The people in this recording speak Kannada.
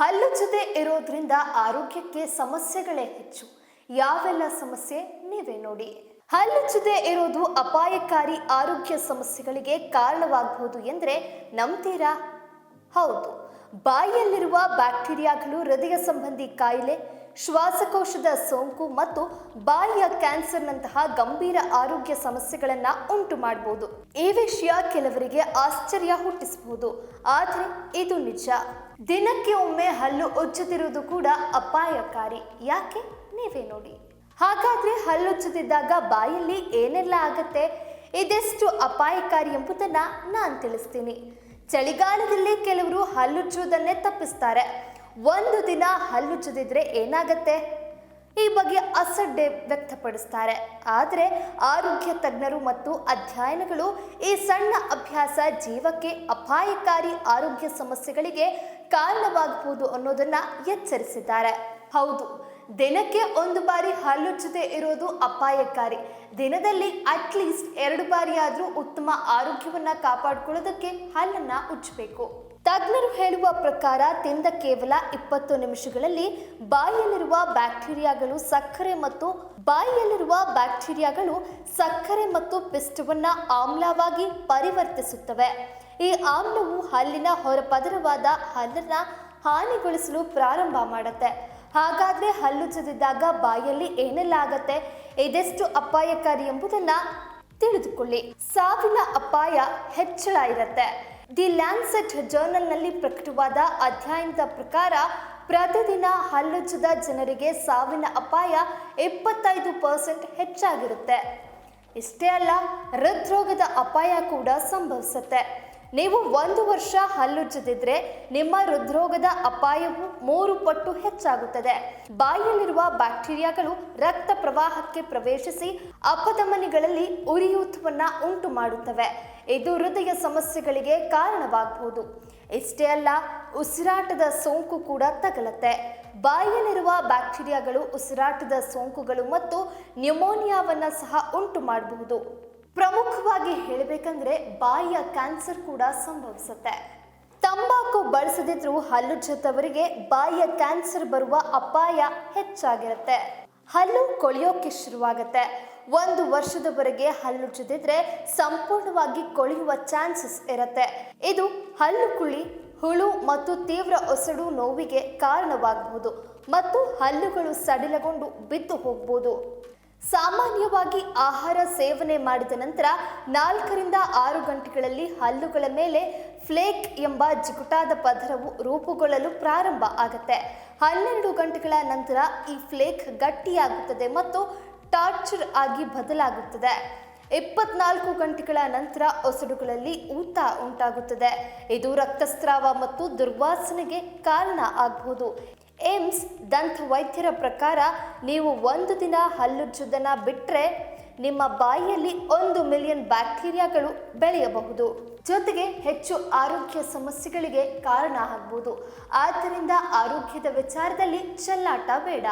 ಹಲ್ಲುಜ್ಜದೆ ಇರೋದ್ರಿಂದ ಆರೋಗ್ಯಕ್ಕೆ ಸಮಸ್ಯೆಗಳೇ ಹೆಚ್ಚು. ಯಾವೆಲ್ಲ ಸಮಸ್ಯೆ ನೀವೇ ನೋಡಿ. ಹಲ್ಲು ಜೊತೆ ಇರೋದು ಅಪಾಯಕಾರಿ ಆರೋಗ್ಯ ಸಮಸ್ಯೆಗಳಿಗೆ ಕಾರಣವಾಗಬಹುದು ಎಂದರೆ ನಂಬ್ತೀರಾ? ಹೌದು. ಬಾಯಿಯಲ್ಲಿರುವ ಬ್ಯಾಕ್ಟೀರಿಯಾಗಳು ಹೃದಯ ಸಂಬಂಧಿ ಕಾಯಿಲೆ ಶ್ವಾಸಕೋಶದ ಸೋಂಕು ಮತ್ತು ಬಾಯಿಯ ಕ್ಯಾನ್ಸರ್ನಂತಹ ಗಂಭೀರ ಆರೋಗ್ಯ ಸಮಸ್ಯೆಗಳನ್ನ ಉಂಟು ಮಾಡಬಹುದು ಈ ವಿಷಯ ಕೆಲವರಿಗೆ ಆಶ್ಚರ್ಯ ಹುಟ್ಟಿಸಬಹುದು ಆದರೆ ಇದು ನಿಜ. ದಿನಕ್ಕೆ ಒಮ್ಮೆ ಹಲ್ಲು ಉಜ್ಜದಿರುವುದು ಕೂಡ ಅಪಾಯಕಾರಿ. ಯಾಕೆ? ನೀವೇ ನೋಡಿ. ಹಾಗಾದ್ರೆ ಹಲ್ಲುಜ್ಜದಿದ್ದಾಗ ಬಾಯಲ್ಲಿ ಏನೆಲ್ಲ ಆಗತ್ತೆ? ಇದೆಷ್ಟು ಅಪಾಯಕಾರಿ ಎಂಬುದನ್ನ ನಾನು ತಿಳಿಸ್ತೀನಿ. ಚಳಿಗಾಲದಲ್ಲಿ ಕೆಲವರು ಹಲ್ಲುಜ್ಜುವುದನ್ನೇ ತಪ್ಪಿಸ್ತಾರೆ. ಒಂದು ದಿನ ಹಲ್ಲುಜ್ಜದಿದ್ರೆ ಏನಾಗತ್ತೆ? ಈ ಬಗ್ಗೆ ಅಸಡ್ಡೆ ವ್ಯಕ್ತಪಡಿಸ್ತಾರೆ. ಆದರೆ ಆರೋಗ್ಯ ತಜ್ಞರು ಮತ್ತು ಅಧ್ಯಯನಗಳು ಈ ಸಣ್ಣ ಅಭ್ಯಾಸ ಜೀವಕ್ಕೆ ಅಪಾಯಕಾರಿ ಆರೋಗ್ಯ ಸಮಸ್ಯೆಗಳಿಗೆ ಕಾರಣವಾಗಬಹುದು ಅನ್ನೋದನ್ನ ಎಚ್ಚರಿಸಿದ್ದಾರೆ. ಹೌದು, ದಿನಕ್ಕೆ ಒಂದು ಬಾರಿ ಹಲ್ಲುಜ್ಜದೆ ಇರೋದು ಅಪಾಯಕಾರಿ. ದಿನದಲ್ಲಿ ಅಟ್ಲೀಸ್ಟ್ ಎರಡು ಬಾರಿಯಾದರೂ ಉತ್ತಮ ಆರೋಗ್ಯವನ್ನು ಕಾಪಾಡಿಕೊಳ್ಳೋದಕ್ಕೆ ಹಲ್ಲನ್ನು ಉಜ್ಜಬೇಕು. ತಜ್ಞರು ಹೇಳುವ ಪ್ರಕಾರ ತಿಂದ ಕೇವಲ ಇಪ್ಪತ್ತು ನಿಮಿಷಗಳಲ್ಲಿ ಬಾಯಿಯಲ್ಲಿರುವ ಬ್ಯಾಕ್ಟೀರಿಯಾಗಳು ಸಕ್ಕರೆ ಮತ್ತು ಬಾಯಿಯಲ್ಲಿರುವ ಬ್ಯಾಕ್ಟೀರಿಯಾಗಳು ಸಕ್ಕರೆ ಮತ್ತು ಪಿಷ್ಟವನ್ನ ಆಮ್ಲವಾಗಿ ಪರಿವರ್ತಿಸುತ್ತವೆ. ಈ ಆಮ್ಲವು ಹಲ್ಲಿನ ಹೊರಪದರವಾದ ಹಲ್ಲನ್ನ ಹಾನಿಗೊಳಿಸಲು ಪ್ರಾರಂಭ ಮಾಡುತ್ತೆ. ಹಾಗಾದ್ರೆ ಹಲ್ಲುಜ್ಜದಿದ್ದಾಗ ಬಾಯಲ್ಲಿ ಏನೆಲ್ಲ ಆಗತ್ತೆ? ಇದೆಷ್ಟು ಅಪಾಯಕಾರಿ ಎಂಬುದನ್ನ ತಿಳಿದುಕೊಳ್ಳಿ. ಸಾವಿನ ಅಪಾಯ ಹೆಚ್ಚಳ ಇರುತ್ತೆ. ದಿ ಲ್ಯಾನ್ಸೆಟ್ ಜರ್ನಲ್ನಲ್ಲಿ ಪ್ರಕಟವಾದ ಅಧ್ಯಯನದ ಪ್ರಕಾರ, ಪ್ರತಿದಿನ ಹಲ್ಲುಜ್ಜದ ಜನರಿಗೆ ಸಾವಿನ ಅಪಾಯ ಇಪ್ಪತ್ತೈದು ಪರ್ಸೆಂಟ್ ಹೆಚ್ಚಾಗಿರುತ್ತೆ. ಇಷ್ಟೇ ಅಲ್ಲ, ಹೃದ್ರೋಗದ ಅಪಾಯ ಕೂಡ ಸಂಭವಿಸುತ್ತೆ. ನೀವು ಒಂದು ವರ್ಷ ಹಲ್ಲುಜ್ಜದಿದ್ರೆ ನಿಮ್ಮ ಹೃದ್ರೋಗದ ಅಪಾಯವು ಮೂರು ಪಟ್ಟು ಹೆಚ್ಚಾಗುತ್ತದೆ. ಬಾಯಿಯಲ್ಲಿರುವ ಬ್ಯಾಕ್ಟೀರಿಯಾಗಳು ರಕ್ತ ಪ್ರವಾಹಕ್ಕೆ ಪ್ರವೇಶಿಸಿ ಅಪಧಮನಿಗಳಲ್ಲಿ ಉರಿಯೂತವನ್ನು ಉಂಟು ಮಾಡುತ್ತವೆ ಇದು ಹೃದಯ ಸಮಸ್ಯೆಗಳಿಗೆ ಕಾರಣವಾಗಬಹುದು ಇಷ್ಟೇ ಅಲ್ಲ, ಉಸಿರಾಟದ ಸೋಂಕು ಕೂಡ ತಗಲತ್ತೆ. ಬಾಯಿಯಲ್ಲಿರುವ ಬ್ಯಾಕ್ಟೀರಿಯಾಗಳು ಉಸಿರಾಟದ ಸೋಂಕುಗಳು ಮತ್ತು ನ್ಯೂಮೋನಿಯಾವನ್ನ ಸಹ ಉಂಟು ಮಾಡಬಹುದು ಪ್ರಮುಖವಾಗಿ ಹೇಳಬೇಕಂದ್ರೆ ಬಾಯಿಯ ಕ್ಯಾನ್ಸರ್ ಕೂಡ ಸಂಭವಿಸುತ್ತೆ. ತಂಬಾಕು ಬಳಸದಿದ್ರೂ ಹಲ್ಲುಜ್ಜದವರಿಗೆ ಬಾಯಿಯ ಕ್ಯಾನ್ಸರ್ ಬರುವ ಅಪಾಯ ಹೆಚ್ಚಾಗಿರುತ್ತೆ. ಹಲ್ಲು ಕೊಳೆಯೋಕೆ ಶುರುವಾಗುತ್ತೆ. ಒಂದು ವರ್ಷದವರೆಗೆ ಹಲ್ಲುಜ್ಜದಿದ್ರೆ ಸಂಪೂರ್ಣವಾಗಿ ಕೊಳೆಯುವ ಚಾನ್ಸಸ್ ಇರುತ್ತೆ. ಇದು ಹಲ್ಲು ಕುಳಿ, ಹುಳು ಮತ್ತು ತೀವ್ರ ಒಸಡು ನೋವಿಗೆ ಕಾರಣವಾಗಬಹುದು ಮತ್ತು ಹಲ್ಲುಗಳು ಸಡಿಲಗೊಂಡು ಬಿದ್ದು ಹೋಗ್ಬೋದು. ಸಾಮಾನ್ಯವಾಗಿ ಆಹಾರ ಸೇವನೆ ಮಾಡಿದ ನಂತರ ನಾಲ್ಕರಿಂದ ಆರು ಗಂಟೆಗಳಲ್ಲಿ ಹಲ್ಲುಗಳ ಮೇಲೆ ಫ್ಲೇಕ್ ಎಂಬ ಜಿಗುಟಾದ ಪದರವು ರೂಪುಗೊಳ್ಳಲು ಪ್ರಾರಂಭ ಆಗುತ್ತೆ. ಹನ್ನೆರಡು ಗಂಟೆಗಳ ನಂತರ ಈ ಫ್ಲೇಕ್ ಗಟ್ಟಿಯಾಗುತ್ತದೆ ಮತ್ತು ಟಾರ್ಚರ್ ಆಗಿ ಬದಲಾಗುತ್ತದೆ. ಇಪ್ಪತ್ನಾಲ್ಕು ಗಂಟೆಗಳ ನಂತರ ಒಸಡುಗಳಲ್ಲಿ ಊತ ಉಂಟಾಗುತ್ತದೆ. ಇದು ರಕ್ತಸ್ರಾವ ಮತ್ತು ದುರ್ವಾಸನೆಗೆ ಕಾರಣ ಆಗಬಹುದು ಏಮ್ಸ್ ದಂತ ವೈದ್ಯರ ಪ್ರಕಾರ ನೀವು ಒಂದು ದಿನ ಹಲ್ಲುಜ್ಜುದನ್ನ ಬಿಟ್ಟರೆ ನಿಮ್ಮ ಬಾಯಿಯಲ್ಲಿ ಒಂದು ಮಿಲಿಯನ್ ಬ್ಯಾಕ್ಟೀರಿಯಾಗಳು ಬೆಳೆಯಬಹುದು. ಜೊತೆಗೆ ಹೆಚ್ಚು ಆರೋಗ್ಯ ಸಮಸ್ಯೆಗಳಿಗೆ ಕಾರಣ ಆಗಬಹುದು ಆದ್ದರಿಂದ ಆರೋಗ್ಯದ ವಿಚಾರದಲ್ಲಿ ಚೆಲ್ಲಾಟ ಬೇಡ.